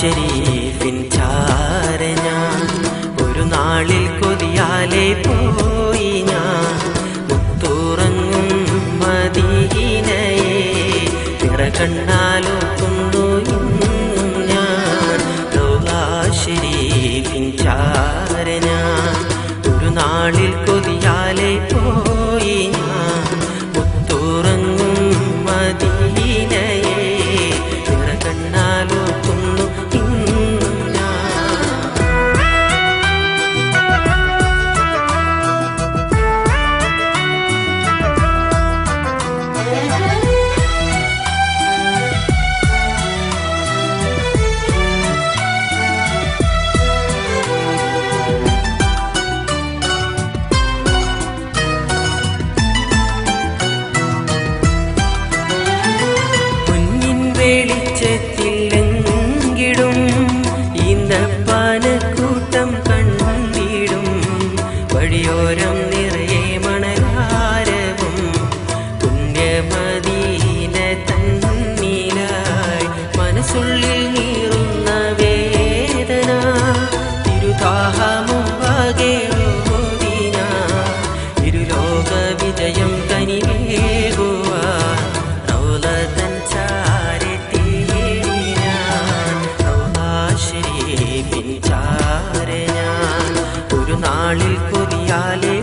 ഷരീഫിൻ ചാര ഞാൻ. ഒരു നാളിൽ കൊതിയാലെ പോയി ഞാൻ. മുത്തൂറങ്ങും മദീനയെ നിറ കണ്ണാലൊക്കുന്നു ഇന്നും ഞാൻ. ഷരീഫിൻ ചാര ഞാൻ. ഒരു നാളിൽ കൊതിയാലെ പോയി നിറയെ മണലാരവും പുണ്യമദീന തന്നിലായി മനസ്സുള്ളിൽ നാളിൽ കൊതിയാലെ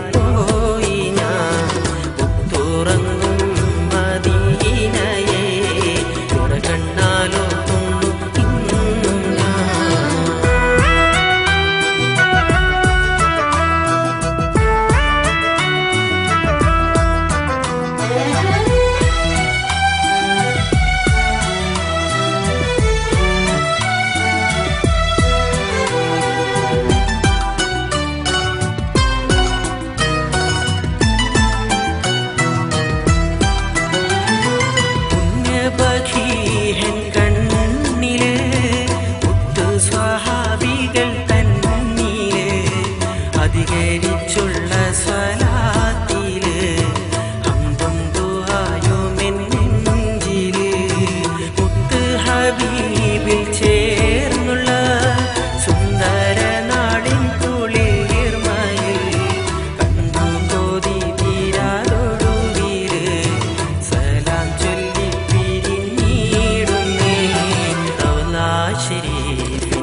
You.